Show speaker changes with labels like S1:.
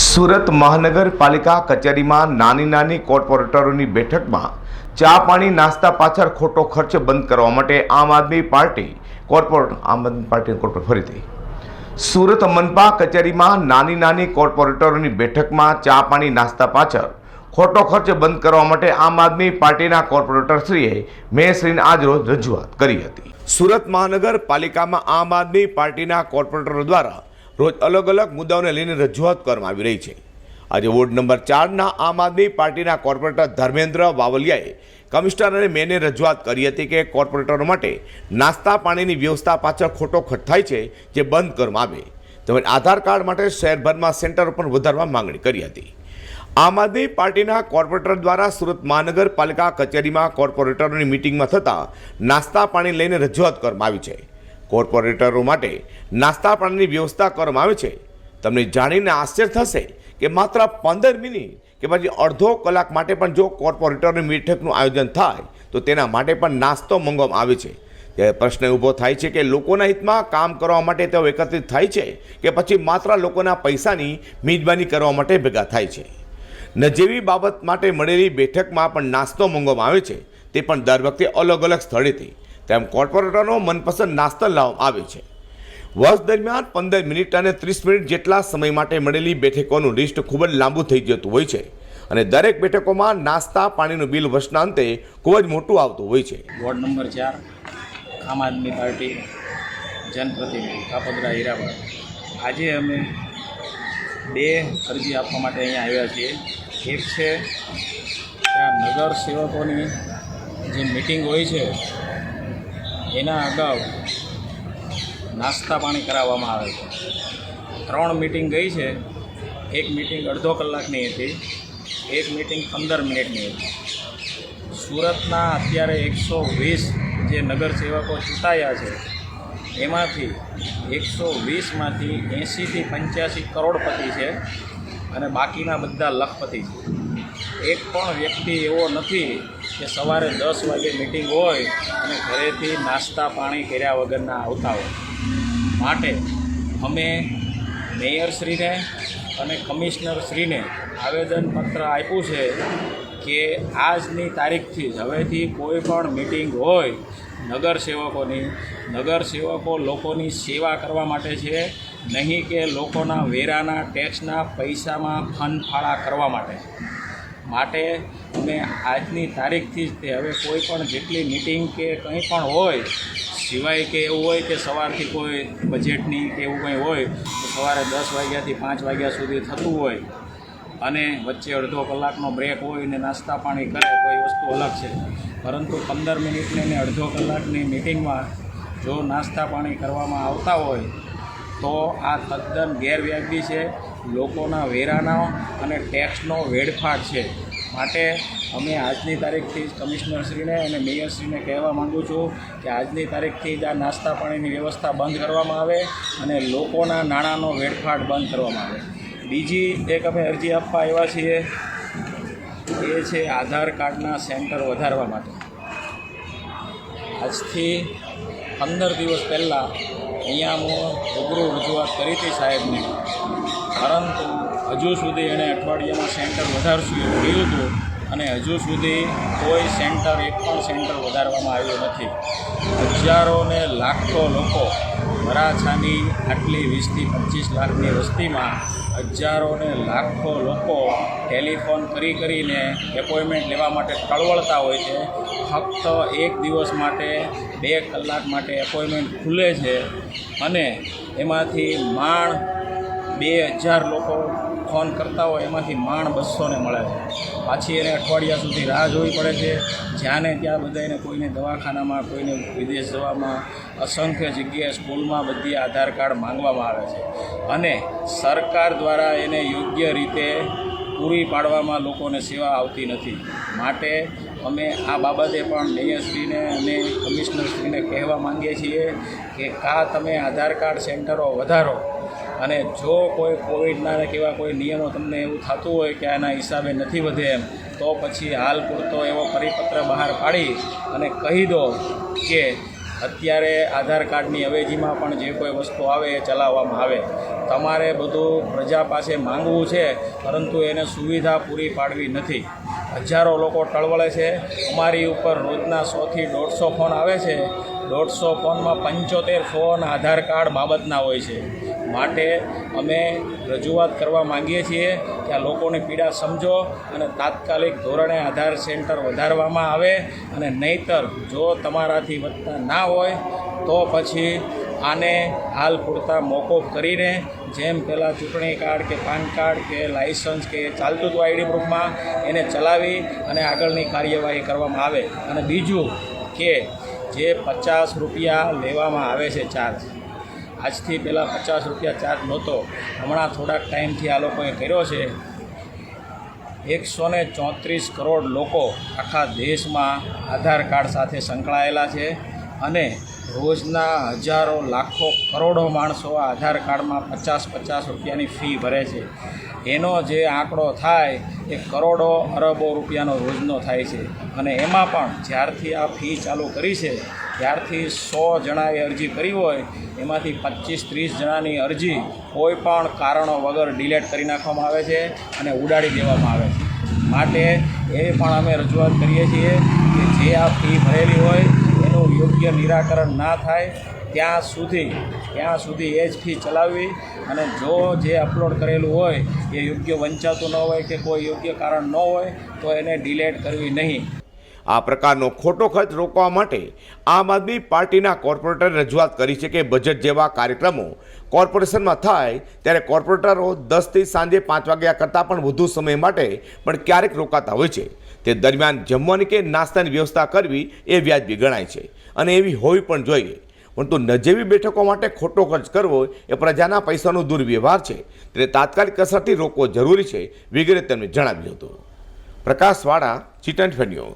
S1: સુરત મહાનગરપાલિકા કચેરીમાં નાની નાની કોર્પોરેટરોની બેઠકમાં ચા પાણી નાસ્તા પાછળ ખોટો ખર્ચ બંધ કરવા માટે આમ આદમી પાર્ટી કોર્પોરેટ આમ આદમી પાર્ટી કોર્પોરેટ, ફરીથી. સુરત મનપા કચેરીમાં નાની નાની કોર્પોરેટરોની બેઠકમાં ચા પાણી નાસ્તા પાછળ ખોટો ખર્ચ બંધ કરવા માટે આમ આદમી પાર્ટીના કોર્પોરેટરશ્રીએ મેયરશ્રીને આજરોજ રજૂઆત કરી હતી. સુરત મહાનગરપાલિકામાં આમ આદમી પાર્ટીના કોર્પોરેટરો દ્વારા રોજ અલગ અલગ મુદ્દાઓને લઈને રજૂઆત કરવામાં આવી રહી છે. આજે વોર્ડ નંબર ચારના આમ આદમી પાર્ટીના કોર્પોરેટર ધર્મેન્દ્ર વાવલિયાએ કમિશનર અને મેને રજૂઆત કરી હતી કે કોર્પોરેટરો માટે નાસ્તા પાણીની વ્યવસ્થા પાછળ ખોટો ખર્ચ થાય છે જે બંધ કરવામાં આવે. તેમજ આધાર કાર્ડ માટે શહેરભરમાં સેન્ટર પણ વધારવા માંગણી કરી હતી. આમ આદમી પાર્ટીના કોર્પોરેટર દ્વારા સુરત મહાનગરપાલિકા કચેરીમાં કોર્પોરેટરોની મિટિંગમાં થતા નાસ્તા પાણી લઈને રજૂઆત કરવામાં આવી છે. કોર્પોરેટરો માટે નાસ્તા પાણીની વ્યવસ્થા કરવામાં આવે છે. તમને જાણીને આશ્ચર્ય થશે કે માત્ર પંદર મિનિટ કે પછી અડધો કલાક માટે પણ જો કોર્પોરેટરની બેઠકનું આયોજન થાય, તો તેના માટે પણ નાસ્તો મંગવામાં આવે છે. ત્યારે પ્રશ્ન ઊભો થાય છે કે લોકોના હિતમાં કામ કરવા માટે તેઓ એકત્રિત થાય છે કે પછી માત્ર લોકોના પૈસાની મિજબાની કરવા માટે ભેગા થાય છે? નજીવી બાબત માટે મળેલી બેઠકમાં પણ નાસ્તો મંગવામાં આવે છે, તે પણ દર વખતે અલગ અલગ સ્થળેથી. તેમ કોર્પોરેટરનો મનપસંદ નાસ્તા લાવવામાં આવે છે. વર્ષ દરમિયાન પંદર મિનિટ અને ત્રીસ મિનિટ જેટલા સમય માટે મળેલી બેઠકોનું લિસ્ટ ખૂબ જ લાંબુ થઈ જતું હોય છે અને દરેક બેઠકોમાં નાસ્તા, પાણીનું બિલ વર્ષના અંતે ખૂબ જ મોટું આવતું હોય છે.
S2: વોર્ડ નંબર ચાર, આમ આદમી પાર્ટી, જનપ્રતિનિધિ, કાપોદરા હીરાબાદ આજે અમે બે અરજી આપવા માટે અહીંયા આવ્યા છીએ. એક છે નગર સેવકોની જે મિટિંગ હોય છે એના અગાઉ નાસ્તા પાણી કરાવવામાં આવે છે. ત્રણ મિટિંગ ગઈ છે. એક મિટિંગ અડધો કલાકની હતી. એક મિટિંગ પંદર મિનિટની હતી. સુરતના અત્યારે એકસો વીસ જે નગરસેવકો ચૂંટાયા છે, એમાંથી એકસો વીસમાંથી એંશીથી પંચ્યાસી કરોડપતિ છે અને બાકીના બધા લખપતિ છે. એક પણ વ્યક્તિ એવો નથી કે સવારે દસ વાગે મિટિંગ હોય અને ઘરેથી નાસ્તા પાણી કર્યા વગરના આવતા હોય. માટે અમે મેયરશ્રીને અને કમિશનરશ્રીને આવેદનપત્ર આપ્યું છે કે આજની તારીખથી જ હવેથી કોઈ પણ મિટિંગ હોય નગરસેવકોની નગરસેવકો લોકોની સેવા કરવા માટે છે, નહીં કે લોકોના વેરાના ટેક્સના પૈસામાં ફનફાળા કરવા માટે. માટે અમે આજની તારીખથી જ તે હવે કોઈ પણ જેટલી મિટિંગ કે કંઈ પણ હોય, સિવાય કે એવું હોય કે સવારથી કોઈ બજેટની કે એવું કંઈ હોય, તો સવારે દસ વાગ્યાથી પાંચ વાગ્યા સુધી થતું હોય અને વચ્ચે અડધો કલાકનો બ્રેક હોય ને નાસ્તા પાણી કરે એ વસ્તુ અલગ છે. પરંતુ પંદર મિનિટની ને અડધો કલાકની મિટિંગમાં જો નાસ્તા પાણી કરવામાં આવતા હોય, તો આ તદ્દન ગેરવ્યાજબી છે લોકોના વેરાના અને ટેક્સનો વેડફાટ છે. માટે અમે આજની તારીખથી જ કમિશનરશ્રીને અને મેયરશ્રીને કહેવા માગું છું કે આજની તારીખથી જ આ નાસ્તા પાણીની વ્યવસ્થા બંધ કરવામાં આવે અને લોકોના નાણાંનો વેડફાટ બંધ કરવામાં આવે. બીજી એક અમે અરજી આપવા આવ્યા છીએ. એ છે આધાર કાર્ડના સેન્ટર વધારવા માટે. આજથી પંદર દિવસ પહેલાં અહીંયા હું રૂબરૂ રજૂઆત કરી હતી સાહેબને. પરંતુ હજુ સુધી એણે અઠવાડિયામાં સેન્ટર વધારશું એવું કહ્યું હતું અને હજુ સુધી કોઈ સેન્ટર, એક પણ સેન્ટર વધારવામાં આવ્યું નથી. હજારો ને લાખો લોકો વરાછાની આટલી વીસથી પચીસ લાખની વસ્તીમાં હજારો ને લાખો લોકો ટેલિફોન કરી કરીને એપોઇન્ટમેન્ટ લેવા માટે ટળવળતા હોય છે. ફક્ત એક દિવસ માટે બે કલાક માટે એપોઇન્ટમેન્ટ ખુલે છે અને એમાંથી માણ બે હજાર લોકો ફોન કરતા હોય, એમાંથી માણ બસોને મળે છે. પાછી એને અઠવાડિયા સુધી રાહ જોવી પડે છે. જ્યાં ને ત્યાં બધાને કોઈને દવાખાનામાં, કોઈને વિદેશ જવામાં, અસંખ્ય જગ્યાએ સ્કૂલમાં બધી આધાર કાર્ડ માંગવામાં આવે છે. અને સરકાર દ્વારા એને યોગ્ય રીતે પૂરી પાડવામાં લોકોને સેવા આવતી નથી. માટે અમે આ બાબતે પણ મેયરશ્રીને અને કમિશનરશ્રીને કહેવા માંગીએ છીએ કે કાં તમે આધાર કાર્ડ સેન્ટરો વધારો. અને જો કોઈ કોવિડના કે એવા કોઈ નિયમો તમને એવું થતું હોય કે આના હિસાબે નથી વધે એમ, તો પછી હાલ પૂરતો એવો પરિપત્ર બહાર પાડી અને કહી દો કે અત્યારે આધાર કાર્ડની અવેજીમાં પણ જે કોઈ વસ્તુ આવે એ ચલાવવામાં આવે. તમારે બધું પ્રજા પાસે માંગવું છે, પરંતુ એને સુવિધા પૂરી પાડવી નથી. હજારો લોકો ટળવળે છે. અમારી ઉપર રોજના સોથી દોઢસો ફોન આવે છે. દોઢસો ફોનમાં પંચોતેર ફોન, આધાર કાર્ડ બાબતના હોય છે. માટે અમે રજૂઆત કરવા માંગીએ છીએ કે આ લોકોની પીડા સમજો અને તાત્કાલિક ધોરણે આધાર સેન્ટર વધારવામાં આવે અને નહીતર જો તમારાથી વધતા ના હોય, તો પછી આને હાલ પૂરતા મોકૂફ કરીને જેમ પહેલાં ચૂંટણી કાર્ડ કે પાન કાર્ડ કે લાઇસન્સ કે ચાલતું હતું આઈડી પ્રૂફમાં એને ચલાવી અને આગળની કાર્યવાહી કરવામાં આવે. અને બીજું કે જે પચાસ રૂપિયા લેવામાં આવે છે ચાર્જ આજથી પહેલાં પચાસ રૂપિયા ચાર્જ નહોતો. હમણાં થોડાક ટાઈમથી આ લોકોએ કર્યો છે. એકસો ને ચોત્રીસ કરોડ લોકો આખા દેશમાં આધાર કાર્ડ સાથે સંકળાયેલા છે અને રોજના હજારો, લાખો, કરોડો માણસો આધાર કાર્ડમાં પચાસ પચાસ રૂપિયાની ફી ભરે છે. એનો જે આંકડો થાય એ કરોડો અરબો રૂપિયાનો રોજનો થાય છે. અને એમાં પણ જ્યારથી આ ફી ચાલુ કરી છે, ત્યારથી સો જણાએ અરજી કરી હોય, એમાંથી પચીસ ત્રીસ જણાની અરજી કોઈ પણ કારણો વગર ડિલેટ કરી નાખવામાં આવે છે અને ઉડાડી દેવામાં આવે છે. માટે એ પણ અમે રજૂઆત કરીએ છીએ કે જે આ ફી ભરેલી હોય યોગ્ય નિરાકરણ ના થાય, ત્યાં સુધી ત્યાં સુધી એ જ ફી ચલાવવી અને જો જે અપલોડ કરેલું હોય, એ યોગ્ય વંચાતું ન હોય કે કોઈ યોગ્ય કારણ ન હોય, તો એને ડિલેટ કરવી નહીં.
S1: આ પ્રકારનો ખોટો ખર્ચ રોકવા માટે આમ આદમી પાર્ટીના કોર્પોરેટરે રજૂઆત કરી છે કે બજેટ જેવા કાર્યક્રમો કોર્પોરેશનમાં થાય ત્યારે કોર્પોરેટરો દસથી સાંજે પાંચ વાગ્યા કરતાં પણ વધુ સમય માટે પણ ક્યારેક રોકાતા હોય છે. તે દરમિયાન જમવાની કે નાસ્તાની વ્યવસ્થા કરવી એ વ્યાજબી ગણાય છે. અને એવી હોવી પણ જોઈએ. પરંતુ નજીવી બેઠકો માટે ખોટો ખર્ચ કરવો એ પ્રજાના પૈસાનો દુર્વ્યવહાર છે. તેને તાત્કાલિક અસરથી રોકવો જરૂરી છે, વગેરે તેમણે જણાવ્યું હતું. પ્રકાશવાળા ચીટન ફેન્યો